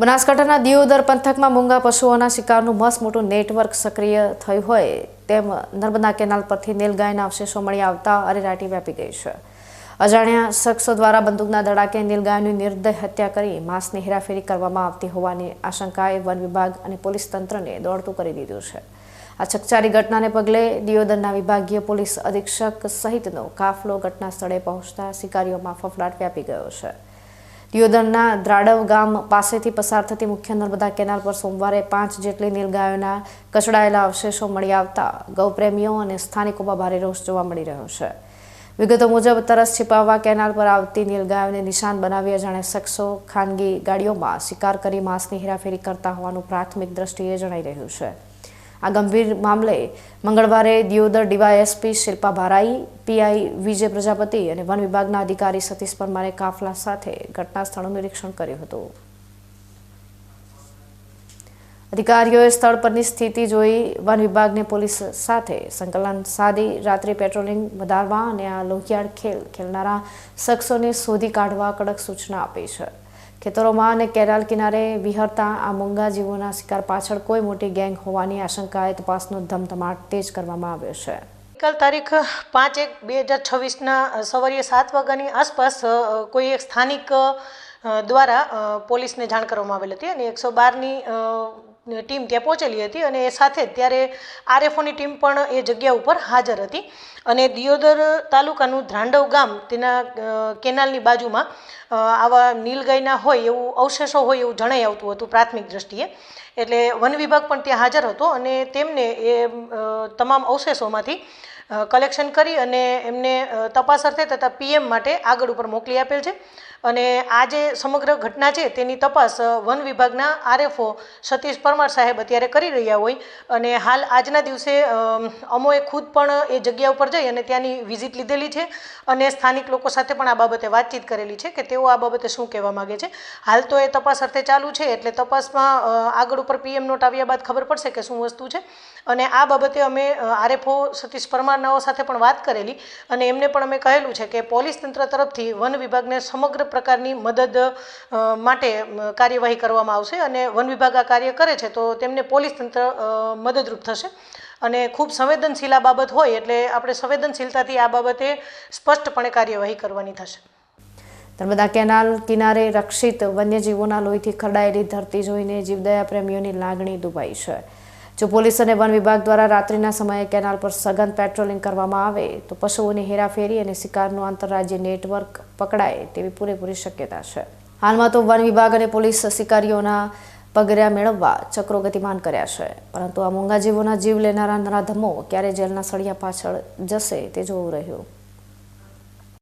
બનાસકાંઠાના દિયોદર પંથકમાં મૂંગા પશુઓના શિકારનું મસ્ત મોટું નેટવર્ક સક્રિય થયું હોય તેમ નર્મદા કેનાલ પરથી નીલગાયના અવશેષો મળી આવતા અરેરાટી વ્યાપી ગઈ છે. અજાણ્યા શખ્સો દ્વારા બંદૂકના દડાકે નીલગાયની નિર્દય હત્યા કરી માંસની હેરાફેરી કરવામાં આવતી હોવાની આશંકાએ વન વિભાગ અને પોલીસ તંત્રને દોડતું કરી દીધું છે. આ ચકચારી ઘટનાને પગલે દિયોદરના વિભાગીય પોલીસ અધિક્ષક સહિતનો કાફલો ઘટના સ્થળે પહોંચતા શિકારીઓમાં ફફડાટ વ્યાપી ગયો છે. દિયોદરના દ્રાડવ ગામ પાસેથી પસાર થતી મુખ્ય નર્મદા કેનાલ પર સોમવારે પાંચ જેટલી નીલગાયોના કચડાયેલા અવશેષો મળી આવતા ગૌપ્રેમીઓ અને સ્થાનિકોમાં ભારે રોષ જોવા મળી રહ્યો છે. વિગતો મુજબ, તરસ છિપાવવા કેનાલ પર આવતી નીલગાયોને નિશાન બનાવી જાણે શખ્સો ખાનગી ગાડીઓમાં શિકાર કરી માંસની હેરાફેરી કરતા હોવાનું પ્રાથમિક દ્રષ્ટિએ જણાઈ રહ્યું છે. આ ગંભીર મામલે મંગળવારે દિયોદર ડીવાયએસપી શિલ્પા ભારાઈ, પીઆઈ વિજય પ્રજાપતિ અને વન વિભાગના અધિકારી સતીશ પરમારે કાફલા સાથે ઘટના સ્થળનું નિરીક્ષણ કર્યું હતું. અધિકારીઓએ સ્થળ પરની સ્થિતિ જોઈ વન વિભાગને પોલીસ સાથે સંકલન સાધી, રાત્રે પેટ્રોલિંગ વધારવા અને આ લોહિયાળ ખેલ ખેલનારા શખ્સોને શોધી કાઢવા કડક સૂચના આપી છે. ખેતરોમાં અને કેનાલ કિનારે વિહરતા આ મૂંગા જીવોના શિકાર પાછળ કોઈ મોટી ગેંગ હોવાની આશંકાએ તપાસનો ધમધમાટ તેજ કરવામાં આવ્યો છે. ગઈકાલ તારીખ પાંચ એક બે હજાર છવ્વીસના સવારે સાત વાગ્યાની આસપાસ કોઈ એક સ્થાનિક દ્વારા પોલીસને જાણ કરવામાં આવેલ હતી અને એકસો બારની ટીમ ત્યાં પહોંચેલી હતી અને એ સાથે ત્યારે આરએફઓની ટીમ પણ એ જગ્યા ઉપર હાજર હતી. અને દિયોદર તાલુકાનું ધ્રાંડવ ગામ તેના કેનાલની બાજુમાં આવા નીલગાયના હોય એવું અવશેષો હોય એવું જણાઈ આવતું હતું પ્રાથમિક દ્રષ્ટિએ. એટલે વન વિભાગ પણ ત્યાં હાજર હતો અને તેમને એ તમામ અવશેષોમાંથી કલેક્શન કરી અને એમને તપાસ અર્થે તથા પીએમ માટે આગળ ઉપર મોકલી આપેલ છે. અને આ જે સમગ્ર ઘટના છે, તેની તપાસ વન વિભાગના આરએફઓ સતીશ પરમાર સાહેબ અત્યારે કરી રહ્યા હોય. અને હાલ આજના દિવસે અમોએ ખુદ પણ એ જગ્યા ઉપર જઈ અને ત્યાંની વિઝિટ લીધેલી છે. અને સ્થાનિક લોકો સાથે પણ આ બાબતે વાતચીત કરેલી છે કે તેઓ આ બાબતે શું કહેવા માગે છે. હાલ તો એ તપાસ અર્થે ચાલુ છે, એટલે તપાસમાં આગળ ઉપર પીએમ નોટ આવ્યા બાદ ખબર પડશે કે શું વસ્તુ છે. અને આ બાબતે અમે આરએફઓ સતીશ પરમારનાઓ સાથે પણ વાત કરેલી અને એમને પણ અમે કહેલું છે કે પોલીસ તંત્ર તરફથી વન વિભાગને સમગ્ર પ્રકારની મદદ માટે કાર્યવાહી કરવામાં આવશે અને વન વિભાગ આ કાર્ય કરે છે તો તેમને પોલીસ તંત્ર મદદરૂપ થશે. અને ખૂબ સંવેદનશીલ આ બાબત હોય એટલે આપણે સંવેદનશીલતાથી આ બાબતે સ્પષ્ટપણે કાર્યવાહી કરવાની થશે. નર્મદા કેનાલ કિનારે રક્ષિત વન્યજીવોના લોહીથી ખરડાયેલી ધરતી જોઈને જીવદયા પ્રેમીઓની લાગણી દુભાઈ છે. જો પોલીસ અને વન વિભાગ દ્વારા રાત્રિના સમયે કેનાલ પર સઘન પેટ્રોલિંગ કરવામાં આવે, તો પશુઓની હેરાફેરી અને શિકારનું આંતરરાજ્ય નેટવર્ક પકડાય તેવી પૂરેપૂરી શક્યતા છે. હાલમાં તો વન વિભાગ અને પોલીસ શિકારીઓના પગર્યા મેળવવા ચક્રો ગતિમાન કર્યા છે. પરંતુ આ મોંઘા જીવોના જીવ લેનારા નરાધમો ક્યારે જેલના સળિયા પાછળ જશે તે જોવું રહ્યું.